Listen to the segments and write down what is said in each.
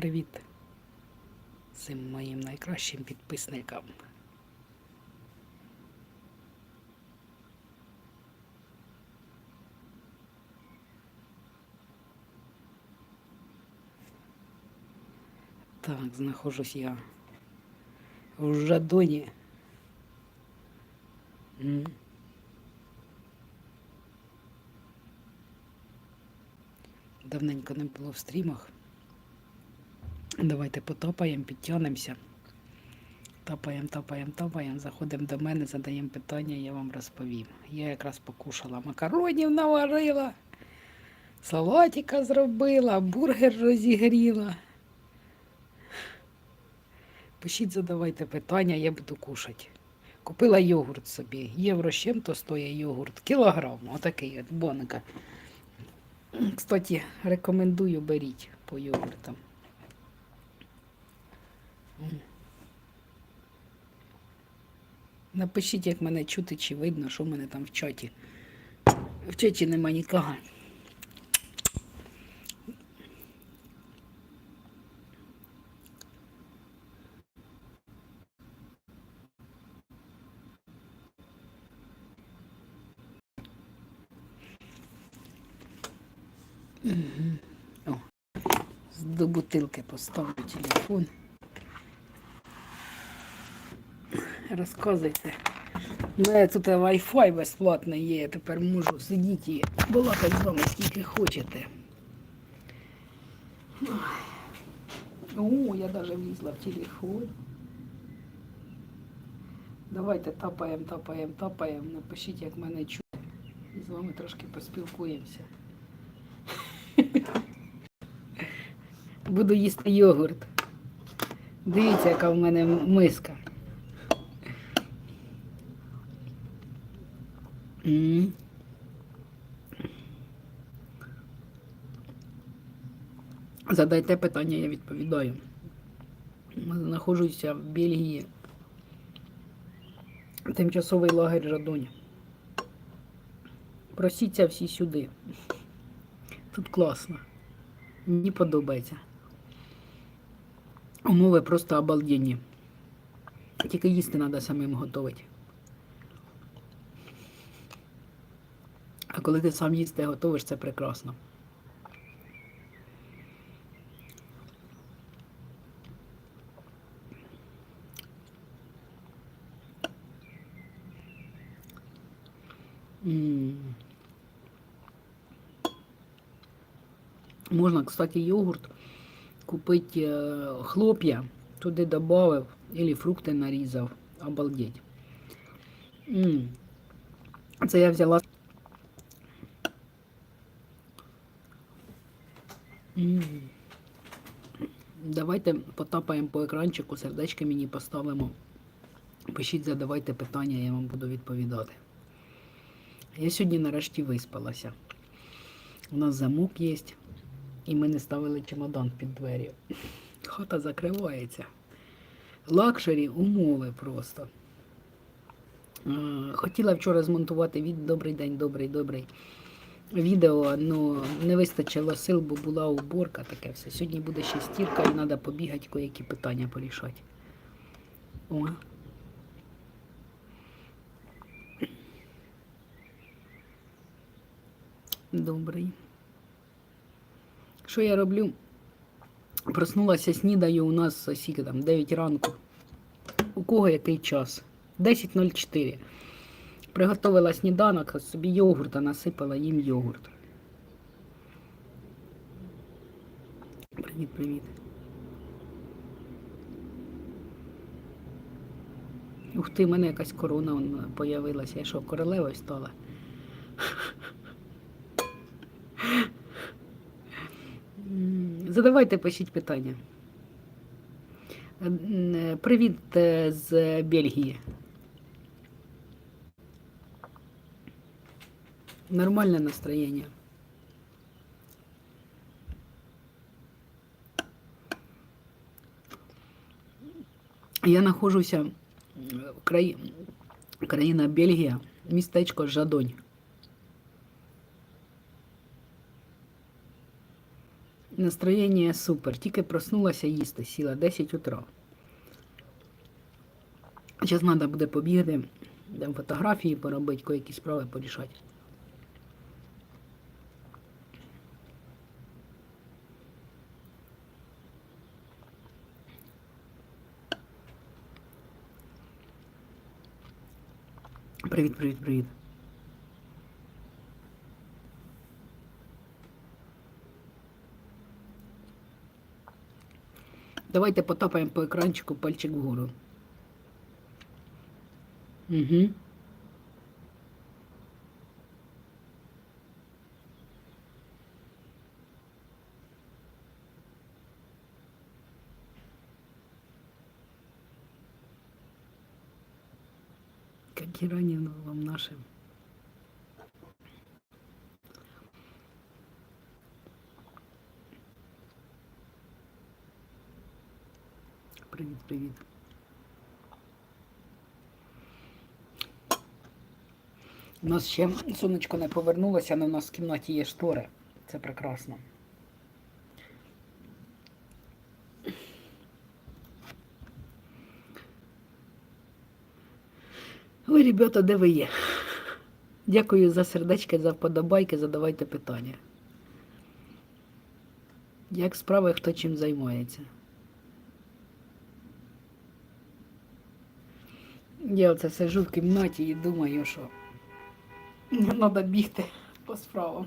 Привіт всім моїм найкращим підписникам. Так, знаходжусь я в Жадоні. Давненько не було в стрімах. Давайте потопаємо, підтягнемося. Топаємо, топаємо, топаємо, заходимо до мене, задаємо питання, я вам розповім. Я якраз покушала макаронів наварила, салатика зробила, бургер розігріла. Пишіть, задавайте питання, я буду кушати. Купила йогурт собі. Євро з чим-то стоїть йогурт. Кілограм, отакий от бонка. Кстати, рекомендую беріть по йогуртам. Напишіть, як мене чути, чи видно, що в мене там в чаті. В чаті нема нікого. Мгм. О, до бутилки поставлю телефон. Розказуйте. У мене тут Wi-Fi безплатний є, я тепер можу сидіти і балакати з вами скільки хочете. О, я навіть влізла в телефон. Давайте тапаємо, тапаємо, тапаємо. Напишіть, як мене чути. І з вами трошки поспілкуємося. Буду їсти йогурт. Дивіться, яка в мене миска. М. Задайте питання, я відповідаю. Знаходжуся в Бельгії. Тимчасовий лагерь Жадонь. Просіться всі сюди. Тут класно. Мені подобається. Умови просто обалденні. Тільки їсти треба самим готувати. Коли ти сам їсти готовиш, це прекрасно. М. Можна, кстати, йогурт купити е, хлоп'я, туди додав, або фрукти нарізав. Обалдеть. М. Це я взяла. Давайте потапаємо по екранчику, сердечки мені поставимо. Пишіть, задавайте питання, я вам буду відповідати. Я сьогодні нарешті виспалася. У нас замок є, і ми не ставили чемодан під двері. Хата закривається. Лакшері умови просто. Е, Хотіла вчора змонтувати від добрий день, добрий, добрий відео, але не вистачило сил, бо була уборка, таке все. Сьогодні буде ще стірка і треба побігати, кое-які питання порішати. О. Добрий. Що я роблю? Проснулася снідаю у нас скільки там 9 ранку. У кого який час? 10.04. Приготувала сніданок, собі йогурта насипала їм йогурт. Привіт, привіт. Ух ти, в мене якась корона он, появилася. Я що, королевою стала? Задавайте, пишіть питання. Е, Привіт е, з Бельгії. Нормальное настроение. Я нахожуся в краї... країна Бельгія, містечко Жадонь. Настроєння супер. Тільки проснулася їсти, сіла 10 утра. Зараз треба буде побігти, там фотографії поробити, кої справи порішати. Привіт, привіт, привіт. Давайте потапаємо по екранчику пальчик вгору. Угу. Ранее вам нашим. Привіт, привіт. У нас ще сонечко не повернулося, але у нас в кімнаті є штори. Це прекрасно. Ви, ребята, де ви є? Дякую за сердечки, за вподобайки, задавайте питання. Як справи, хто чим займається? Я оце сижу в кімнаті і думаю, що треба бігти по справам.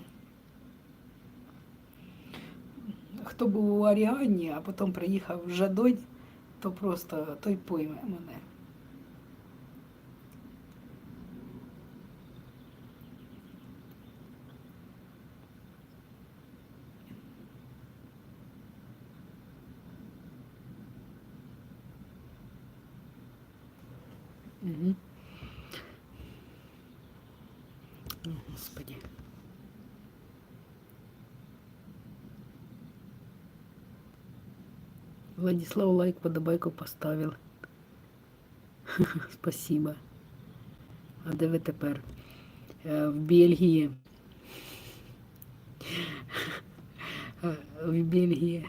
Хто був у Аріані, а потім приїхав в Жадонь, то просто той пойме мене. О, Господи. Владислав лайк, подобайку поставил. Спасибо. А де ви тепер? Е, В Бельгії. Е, В Бельгії.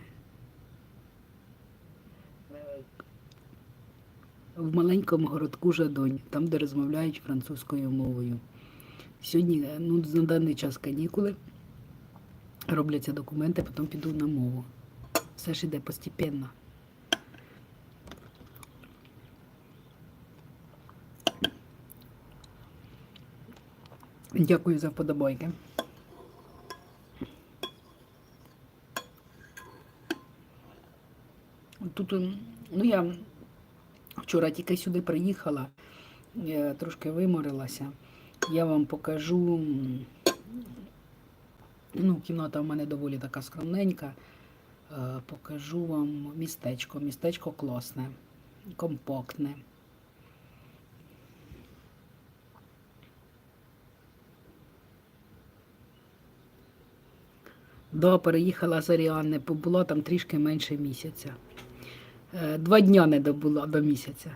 В маленькому городку Жадонь, там, де розмовляють французькою мовою. Сьогодні, е, ну, на даний час канікули, робляться документи, потім піду на мову. Все ж іде постепенно. Дякую за вподобайки. Тут, ну я вчора тільки сюди приїхала, я трошки виморилася. Я вам покажу. Ну, кімната в мене доволі така скромненька. Е, Покажу вам містечко. Містечко класне, компактне. Да, переїхала з Аріани, побула там трішки менше місяця. Е, Два дня не добула до місяця.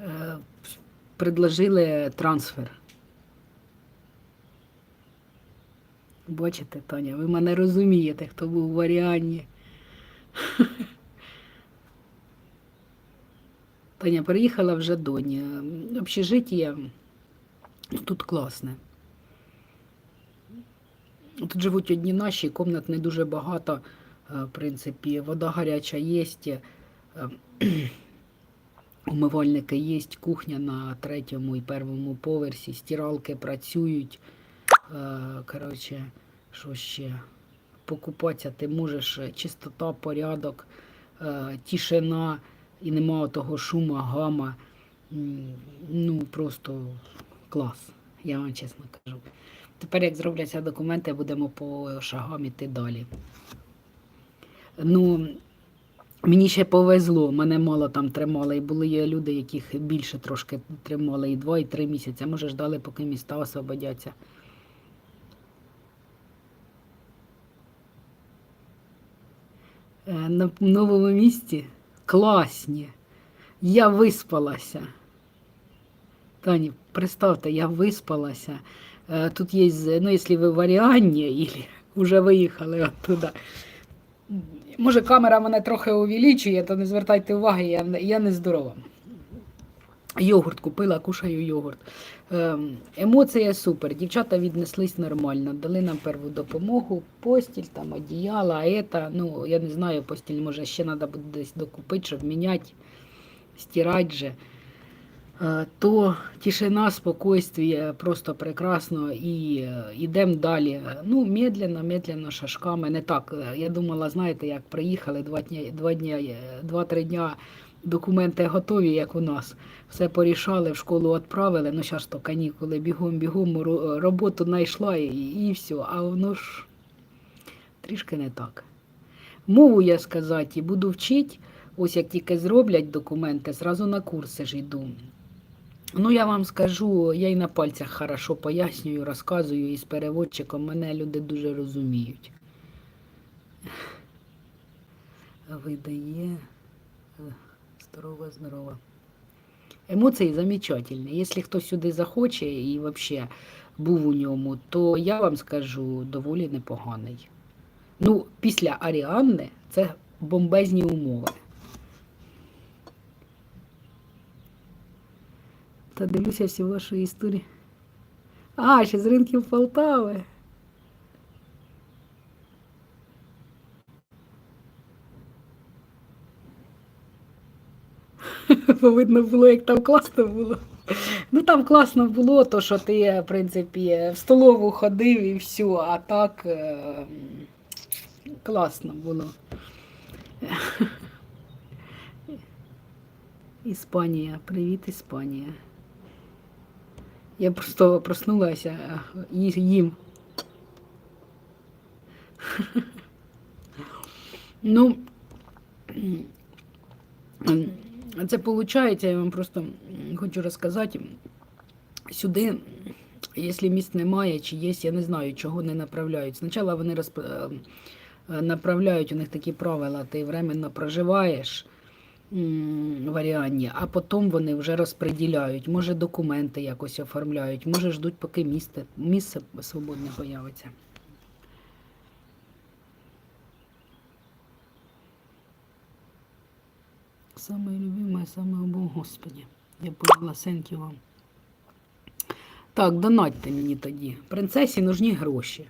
Е, Предложили трансфер. Бачите, Таня, ви мене розумієте, хто був в Аріані. Таня переїхала в Жадоні. Общежиття тут класне. Тут живуть одні наші, комнат не дуже багато, в принципі, вода гаряча є, е, умивальники є, кухня на третьому і першому поверсі, стиралки працюють. Е, Коротше, що ще? Покупатися ти можеш, е, чистота, порядок, е, тишина і нема того шума, гама. Ну, просто клас, я вам чесно кажу. Тепер, як зробляться документи, будемо по шагам іти далі. Ну, мені ще повезло, мене мало там тримали, і були є люди, яких більше трошки тримали, і два, і три місяці. Може, ждали, поки міста освободяться. Е, На новому місці класні. Я виспалася. Тані, представте, я виспалася. Е, Тут є, ну, якщо ви в Аріані, или Вже виїхали оттуда. Може, камера мене трохи увеличує, то не звертайте уваги, я, я не здорова. Йогурт купила, кушаю йогурт. Ем, Емоція супер. Дівчата віднеслись нормально. Дали нам перву допомогу, постіль, там одіяла, ета, ну я не знаю, постіль може ще треба буде десь докупити, щоб міняти, стирати же. Е, То тишина, спокойствие, просто прекрасно і йдемо далі. Ну, медленно, медленно, шажками. Не так. е, Я думала, знаєте, як приїхали два дні, два дня, е, два-три дня документи готові, як у нас. Все порішали, в школу відправили. Ну, зараз то канікули, бігом, бігом, роботу знайшла і, і все. А воно ж трішки не так. Мову я сказати, буду вчити. Ось як тільки зроблять документи, зразу на курси ж йду. Ну, я вам скажу, я і на пальцях хорошо пояснюю, розказую і з переводчиком мене люди дуже розуміють. Видає. е, Здорово, здорово. Емоції замечательні. Якщо хтось сюди захоче і взагалі був у ньому, то я вам скажу доволі непоганий. Ну, після Аріанни це бомбезні умови. Та дивлюся всі ваші історії. А, ще з ринків Полтави. Видно було, як там класно було. Ну там класно було, то що ти, в принципі, в столову ходив і все, а так е, класно було. Іспанія, привіт, Іспанія. Я просто проснулася і їм. Ну, це виходить, я вам просто хочу розказати. Сюди, якщо місць немає чи є, я не знаю, чого не направляють. Спочатку вони розп... е, направляють, у них такі правила, ти временно проживаєш м, в Аріані, а потім вони вже розподіляють. Може документи якось оформляють, може ждуть, поки місце, місце свободне появиться. Самое любимое, самое Бог, Господи. Я поняла, вам. Так, донатьте мені тоді. Принцесі нужні гроші.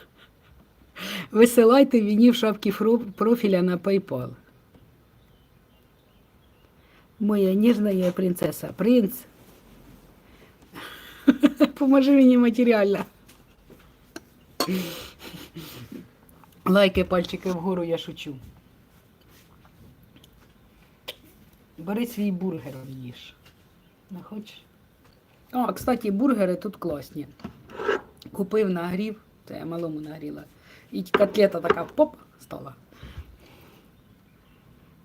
Висилайте мені в шапки профіля на PayPal. Моя ніжна принцеса. Принц. Поможи мені матеріально. Лайки, пальчики вгору, я шучу. Бери свій бургер їж. Не хочеш? А, кстати, бургери тут класні. Купив, нагрів, це я малому нагріла. І котлета така поп стала.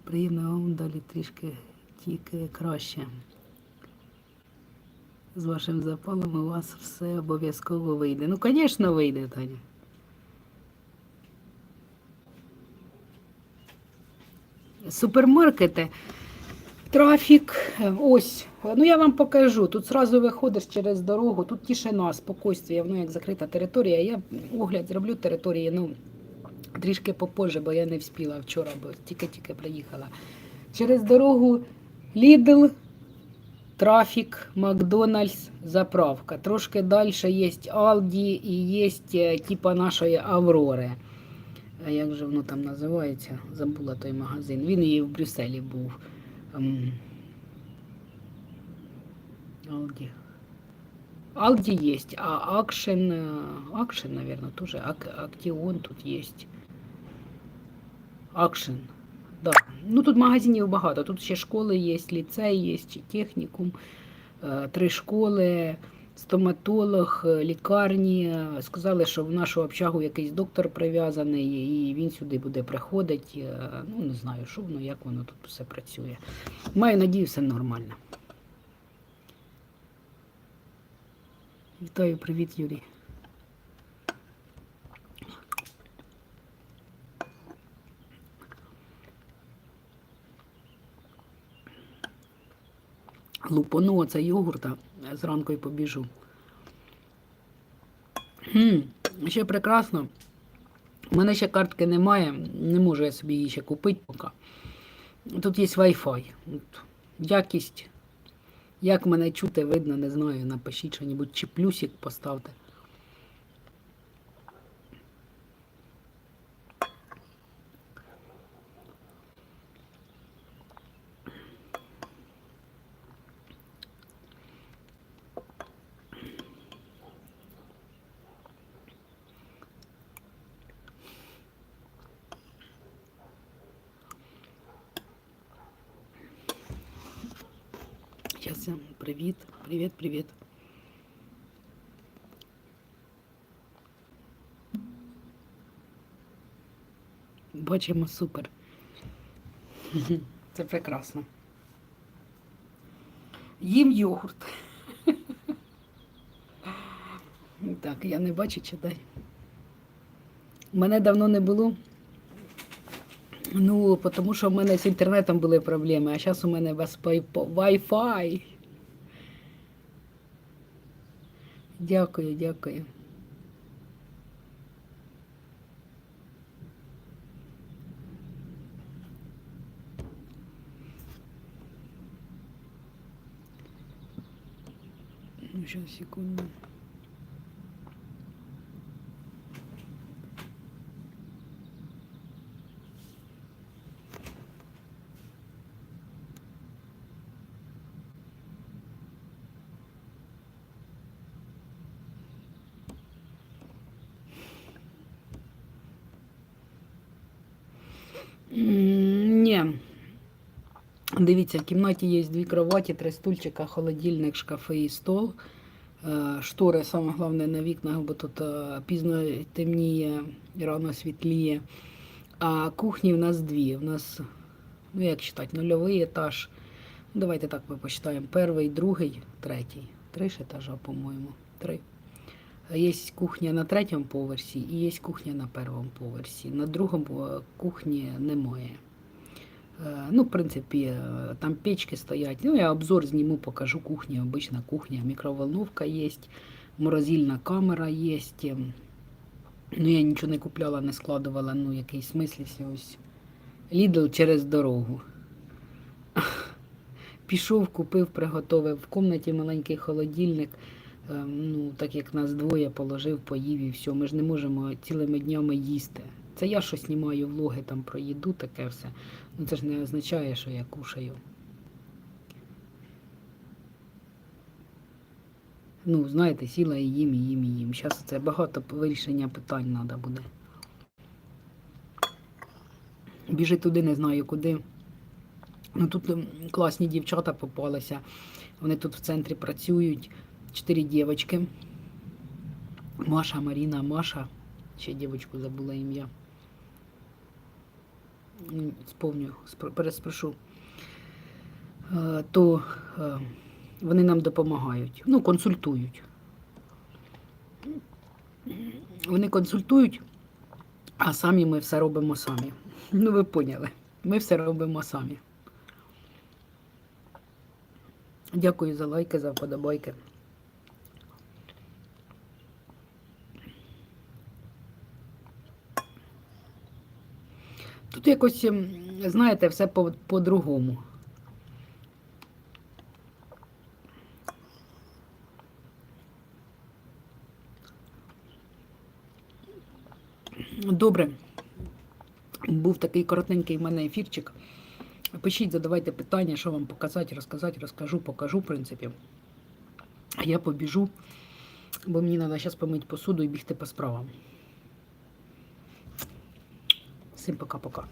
Приємно вам далі трішки тільки краще. З вашим запалом у вас все обов'язково вийде. Ну, звісно, вийде, Таня. Супермаркети. Трафік, ось. Ну я вам покажу. Тут зразу виходиш через дорогу, тут тишина, спокійствие, воно як закрита територія. Я огляд зроблю території, ну, трішки попозже, бо я не вспіла вчора, бо тільки-тільки приїхала. Через дорогу Lidl, трафік, Макдональдс, заправка. Трошки далі є Aldi і є е, типа нашої Аврори. А як же воно там називається? Забула той магазин. Він і в Брюсселі був. Ем, Алди. Алди есть, а Акшен, э, Акшен, наверное, тоже, Ак, Актион тут есть. Акшен, да. Ну тут магазинів багато, тут ще школи є, ліцей є, технікум, е, три школи, стоматолог, е, лікарні. Сказали, що в нашу общагу якийсь доктор прив'язаний, і він сюди буде приходити. Е, Ну, не знаю, що воно, як воно тут все працює. Маю надію, все нормально. Вітаю, привіт, Юрій. Лупану оце йогурта, зранку і побіжу. Хм, Ще прекрасно. У мене ще картки немає, не можу я собі її ще купити поки. Тут є Wi-Fi. Якість. Як мене чути, видно, не знаю. Напишіть що-небудь, чи плюсик поставте. Сейчас я... Привіт, привіт. Бачимо супер. Це прекрасно. Їм йогурт. Так, я не бачу, чи дай. Мене давно не було. Ну, тому що в мене з інтернетом були проблеми, а зараз у мене Wi-Fi. Дякую, дякую. Ну, сейчас, секунду. М, Ні. Дивіться, в кімнаті є дві кроваті, три стульчика, холодильник, шкафи і стол. Е, Штори, саме головне, на вікнах, бо тут е, пізно темніє, рано світліє. А кухні в нас дві. У нас, ну як читати, нульовий етаж. Ну, Давайте так ми почитаємо. Перший, другий, третій. Три ж етажа, по-моєму. Три. Є кухня на третьому поверсі і є кухня на першому поверсі. На другому е, кухні немає. Е, Ну, в принципі, е, там печки стоять. Ну, я обзор зніму, покажу кухню. Обична кухня, мікроволновка є, морозильна камера є. Ну, я нічого не купляла, не складувала, ну, який смислі ось. Лідл через дорогу. Пішов, купив, приготовив. В кімнаті маленький холодильник. Е, Ну, так як нас двоє положив, поїв і все. Ми ж не можемо цілими днями їсти. Це я що знімаю влоги там про їду, таке все. Ну це ж не означає, що я кушаю. Ну, знаєте, сіла і їм, і їм, і їм. Зараз це багато вирішення питань треба буде. Біжи туди, не знаю куди. Ну тут класні дівчата попалися. Вони тут в центрі працюють. Чотири дівчатки. Маша, Маріна, Маша. Ще дівчинку забула ім'я. Сповню, переспрошу. Е, То е, вони нам допомагають. Ну, консультують. Вони консультують, а самі ми все робимо самі. Ну, ви поняли. Ми все робимо самі. Дякую за лайки, за вподобайки. Тут якось, ем, знаєте, все по- по-другому. Добре. Був такий коротенький в мене ефірчик. Пишіть, задавайте питання, що вам показати, розказати, розкажу, покажу, в принципі. Я побіжу, бо мені треба зараз помити посуду і бігти по справам. Всім пока-пока.